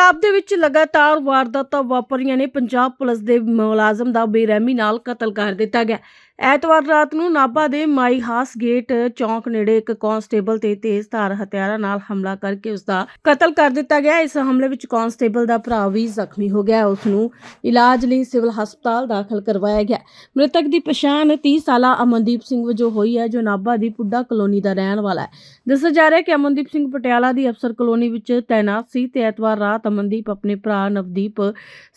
ਪੰਜਾਬ ਦੇ ਵਿੱਚ ਲਗਾਤਾਰ ਵਾਰਦਾਤਾਂ ਵਾਪਰੀਆਂ ਨੇ। ਪੰਜਾਬ ਪੁਲਿਸ ਦੇ ਮੁਲਾਜ਼ਮ ਦਾ ਬੇਰਹਿਮੀ ਨਾਲ ਕਤਲ ਕਰ ਦਿੱਤਾ ਗਿਆ। ਐਤਵਾਰ ਰਾਤ ਨੂੰ ਨਾਭਾ ਦੇ ਮਾਈ ਹਾਸ ਗੇਟ ਚੌਂਕ ਨੇੜੇ ਇੱਕ ਕਾਂਸਟੇਬਲ ਤੇ ਤੇਜ਼ਧਾਰ ਹਥਿਆਰਾਂ ਨਾਲ ਹਮਲਾ ਕਰਕੇ ਉਸ ਦਾ ਕਤਲ ਕਰ ਦਿੱਤਾ ਗਿਆ। ਇਸ ਹਮਲੇ ਵਿੱਚ ਕਾਂਸਟੇਬਲ ਦਾ ਭਰਾ ਵੀ ਜ਼ਖਮੀ ਹੋ ਗਿਆ। ਉਸ ਨੂੰ ਇਲਾਜ ਲਈ ਸਿਵਲ ਹਸਪਤਾਲ ਦਾਖਲ ਕਰਵਾਇਆ ਗਿਆ। ਮ੍ਰਿਤਕ ਦੀ ਪਛਾਣ 30 ਸਾਲਾ ਅਮਨਦੀਪ ਸਿੰਘ ਵਜੋਂ ਹੋਈ ਹੈ, ਜੋ ਨਾਭਾ ਦੀ ਪੁੱਡਾ ਕਲੋਨੀ ਦਾ ਰਹਿਣ ਵਾਲਾ ਹੈ। ਦੱਸਿਆ ਜਾ ਰਿਹਾ ਹੈ ਕਿ ਅਮਨਦੀਪ ਸਿੰਘ ਪਟਿਆਲਾ ਦੀ ਅਫਸਰ ਕਲੋਨੀ ਵਿੱਚ ਤਾਇਨਾਤ ਸੀ ਤੇ ਐਤਵਾਰ ਰਾਤ ਅਮਨਦੀਪ ਆਪਣੇ ਭਰਾ ਨਵਦੀਪ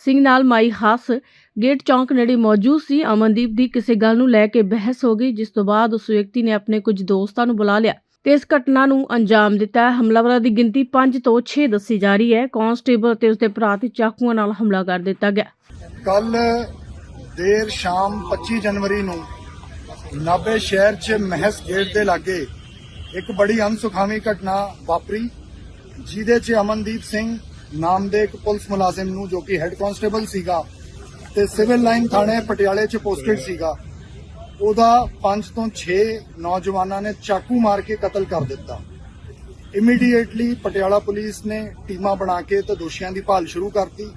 ਸਿੰਘ ਨਾਲ ਮਾਈ ਹਾਸ ਗੇਟ ਚੌਂਕ ਨੇੜੇ ਮੌਜੂਦ ਸੀ। ਅਮਨਦੀਪ ਦੀ ਕਿਸੇ ਗੱਲ ਨੂੰ ਲੈ ਕੇ ਬਹਿਸ ਹੋ ਗਈ, ਜਿਸ ਤੋਂ ਬਾਅਦ ਉਸ ਵਿਅਕਤੀ ਨੇ ਆਪਣੇ ਕੁਝ ਦੋਸਤਾਂ ਨੂੰ ਬੁਲਾ ਲਿਆ ਤੇ ਇਸ ਘਟਨਾ ਨੂੰ ਅੰਜਾਮ ਦਿੱਤਾ ਹਮਲਾਵਰਾਂ ਦੀ ਗਿਣਤੀ 5 ਤੋਂ 6 ਦੱਸੀ ਜਾ ਰਹੀ ਹੈ। ਕਾਂਸਟੇਬਲ ਤੇ ਉਸਦੇ ਭਰਾ ਤੇ ਚਾਕੂਆਂ ਨਾਲ ਹਮਲਾ ਕਰ ਦਿੱਤਾ ਗਿਆ। ਕੱਲ ਦੇਰ ਸ਼ਾਮ 25 ਜਨਵਰੀ ਨੂੰ ਨਾਭੇ ਸ਼ਹਿਰ 'ਚ ਮਹਿਸ ਗੇਟ ਦੇ ਲਾਗੇ ਇੱਕ ਬੜੀ ਅਨਸੁਖਾਵੀ ਘਟਨਾ ਵਾਪਰੀ, ਜਿਹਦੇ 'ਚ ਅਮਨਦੀਪ ਸਿੰਘ ਨਾਮ ਦੇ ਇੱਕ ਪੁਲਿਸ ਮੁਲਾਜ਼ਮ ਨੂੰ ਜੋ ਕਿ ਹੈੱਡ ਕਾਂਸਟੇਬਲ ਸੀਗਾ ਤੇ ਸਿਵਲ ਲਾਈਨ ਥਾਣੇ ਪਟਿਆਲੇ 'ਚ ਪੋਸਟਡ ਸੀਗਾ, ਉਹਦਾ 5 ਤੋਂ 6 ਨੌਜਵਾਨਾਂ ਨੇ ਚਾਕੂ ਮਾਰ ਕੇ ਕਤਲ ਕਰ ਦਿੱਤਾ। ਇਮੀਡੀਏਟਲੀ ਪਟਿਆਲਾ ਪੁਲਿਸ ਨੇ ਟੀਮਾਂ ਬਣਾ ਕੇ ਤੇ ਦੋਸ਼ੀਆਂ ਦੀ ਭਾਲ ਸ਼ੁਰੂ ਕਰਤੀ।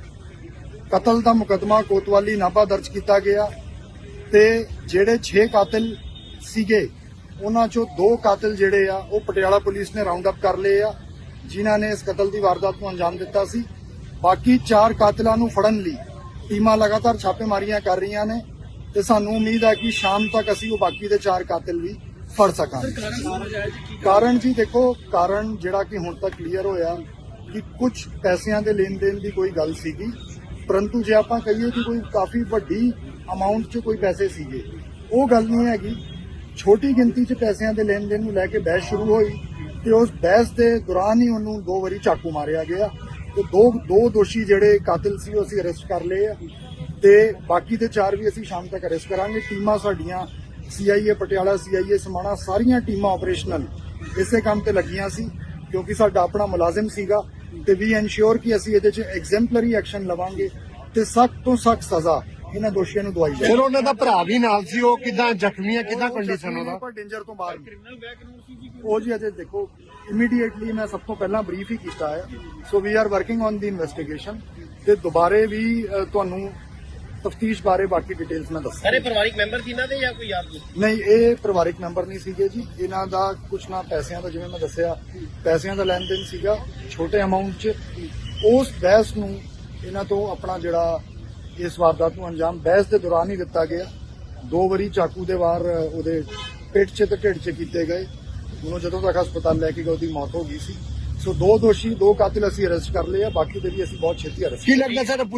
ਕਤਲ ਦਾ ਮੁਕਦਮਾ ਕੋਤਵਾਲੀ ਨਾਭਾ ਦਰਜ ਕੀਤਾ ਗਿਆ ਤੇ ਜਿਹੜੇ 6 ਕਾਤਲ ਸੀਗੇ ਉਹਨਾਂ ਚੋਂ ਦੋ ਕਾਤਲ ਜਿਹੜੇ ਆ, ਉਹ ਪਟਿਆਲਾ ਪੁਲਿਸ ਨੇ ਰਾਉਂਡ ਅਪ ਕਰ ਲਏ ਆ, ਜਿਨ੍ਹਾਂ ਨੇ ਇਸ ਕਤਲ ਦੀ ਵਾਰਦਾਤ ਨੂੰ ਅੰਜਾਮ ਦਿੱਤਾ ਸੀ। ਬਾਕੀ ਚਾਰ ਕਾਤਲਾਂ ਨੂੰ ਫੜਨ ਲਈ ਟੀਮਾਂ ਲਗਾਤਾਰ ਛਾਪੇਮਾਰੀਆਂ ਕਰ ਰਹੀਆਂ ਨੇ ਤੇ ਸਾਨੂੰ ਉਮੀਦ ਹੈ ਕਿ ਸ਼ਾਮ ਤੱਕ ਅਸੀਂ ਉਹ ਬਾਕੀ ਦੇ ਚਾਰ ਕਾਤਲ ਵੀ ਫੜ ਸਕਾਂਗੇ। ਕਾਰਨ ਜੀ ਦੇਖੋ, ਕਾਰਨ ਜਿਹੜਾ ਕਿ ਹੁਣ ਤੱਕ ਕਲੀਅਰ ਹੋਇਆ ਕਿ ਕੁਝ ਪੈਸਿਆਂ ਦੇ ਲੈਣ ਦੇਣ ਦੀ ਕੋਈ ਗੱਲ ਸੀਗੀ, ਪਰੰਤੂ ਜੇ ਆਪਾਂ ਕਹੀਏ ਕਿ ਕੋਈ ਕਾਫੀ ਵੱਡੀ ਅਮਾਉਂਟ 'ਚ ਕੋਈ ਪੈਸੇ ਸੀਗੇ, ਉਹ ਗੱਲ ਨਹੀਂ ਹੈਗੀ। ਛੋਟੀ ਗਿਣਤੀ 'ਚ ਪੈਸਿਆਂ ਦੇ ਲੈਣ ਦੇਣ ਨੂੰ ਲੈ ਕੇ ਬਹਿਸ ਸ਼ੁਰੂ ਹੋਈ ਤੇ ਉਸ ਬਹਿਸ ਦੇ ਦੌਰਾਨ ਹੀ ਉਹਨੂੰ ਦੋ ਵਾਰੀ ਚਾਕੂ ਮਾਰਿਆ ਗਿਆ ਤੇ ਦੋ ਦੋ ਦੋਸ਼ੀ ਜਿਹੜੇ ਕਾਤਲ ਸੀ ਉਹ ਅਸੀਂ ਅਰੈਸਟ ਕਰ ਲਏ ਆ ਤੇ ਬਾਕੀ ਦੇ ਚਾਰ ਵੀ ਅਸੀਂ ਸ਼ਾਮ ਤੱਕ ਅਰੈਸਟ ਕਰਾਂਗੇ। ਟੀਮਾਂ ਸਾਡੀਆਂ ਸੀਆਈਏ ਪਟਿਆਲਾ ਸੀਆਈਏ ਸਮਾਣਾ, ਸਾਰੀਆਂ ਟੀਮਾਂ ਆਪਰੇਸ਼ਨਲ ਇਸੇ ਕੰਮ ਤੇ ਲੱਗੀਆਂ ਸੀ ਕਿਉਂਕਿ ਸਾਡਾ ਆਪਣਾ ਮੁਲਾਜ਼ਮ ਸੀਗਾ ਤੇ ਵੀ ਇਨਸ਼ੋਰ ਕਿ ਅਸੀਂ ਇਹਦੇ 'ਚ ਐਗਜ਼ੈਂਪਲਰੀ ਐਕਸ਼ਨ ਲਵਾਂਗੇ ਤੇ ਸਖਤ ਤੋਂ ਸਖਤ ਸਜ਼ਾ ਇਹਨਾਂ ਦੋਸ਼ੀਆਂ ਨੂੰ ਦਵਾਈ ਜਾਏ ਫਿਰ ਉਹਨਾਂ ਦਾ ਭਰਾ ਵੀ ਨਾਲ ਸੀ ਉਹ ਕਿਦਾਂ ਜ਼ਖਮੀ ਹੈ ਕਿਦਾਂ ਕੰਡੀਸ਼ਨ ਉਹਦਾ? ਪਰ ਡੇਂਜਰ ਤੋਂ ਬਾਹਰ ਉਹ ਜੀ ਅਜੇ ਦੇਖੋ ਇਮੀਡੀਏਟਲੀ ਮੈਂ ਸਭ ਤੋਂ ਪਹਿਲਾਂ ਬਰੀਫ ਹੀ ਕੀਤਾ ਹੈ। So we are working on the investigation ਤੇ ਦੁਬਾਰੇ ਵੀ ਅ, ਤੁਹਾਨੂੰ ਤਫਤੀਸ਼ ਬਾਰੇ ਬਾਕੀ ਡਿਟੇਲਸ ਮੈਂ ਦੱਸਾਂ ਸਾਰੇ ਪਰਿਵਾਰਿਕ ਮੈਂਬਰ ਸੀ ਇਹਨਾਂ ਦੇ ਜਾਂ ਕੋਈ ਯਾਰ ਦੋਸਤ ਨਹੀਂ ਇਹ ਪਰਿਵਾਰਿਕ ਮੈਂਬਰ ਨਹੀਂ ਸੀਗੇ ਜੀ। ਇਹਨਾਂ ਦਾ ਕੁਛ ਨਾ ਪੈਸਿਆਂ ਦਾ ਜਿਵੇਂ ਮੈਂ ਦੱਸਿਆ ਪੈਸਿਆਂ ਦਾ ਲੈਣ ਦੇਣ ਸੀਗਾ। ਛੋਟੇ ਅਮਾਉਂਟ 'ਚ ਉਸ ਬਹਿਸ ਨੂੰ ਇਹਨਾਂ ਤੋਂ ਆਪਣਾ ਜਿਹੜਾ ਇਸ ਵਾਰਦਾਤ ਨੂੰ ਅੰਜਾਮ ਬਹਿਸ ਦੇ ਦੌਰਾਨ ਹੀ ਦਿੱਤਾ ਗਿਆ। ਦੋ ਵਾਰੀ ਚਾਕੂ ਦੇ ਵਾਰ ਉਹਦੇ ਪਿੱਠ 'ਚ ਤੇ ਢਿੱਡ 'ਚ ਕੀਤੇ ਗਏ। ਉਹਨੂੰ ਜਦੋਂ ਤੱਕ ਹਸਪਤਾਲ ਲੈ ਕੇ ਗਏ, ਉਹਦੀ ਮੌਤ ਹੋ ਗਈ ਸੀ। ਸੋ ਦੋ ਦੋਸ਼ੀ, ਦੋ ਕਾਤਿਲ ਅਸੀਂ ਅਰੈਸਟ ਕਰ ਲਏ ਆ, ਬਾਕੀ ਦੇ ਵੀ ਅਸੀਂ ਬਹੁਤ ਛੇਤੀ ਅਰੈਸਟ ਕੀ ਲੱਗਦਾ ਸਰ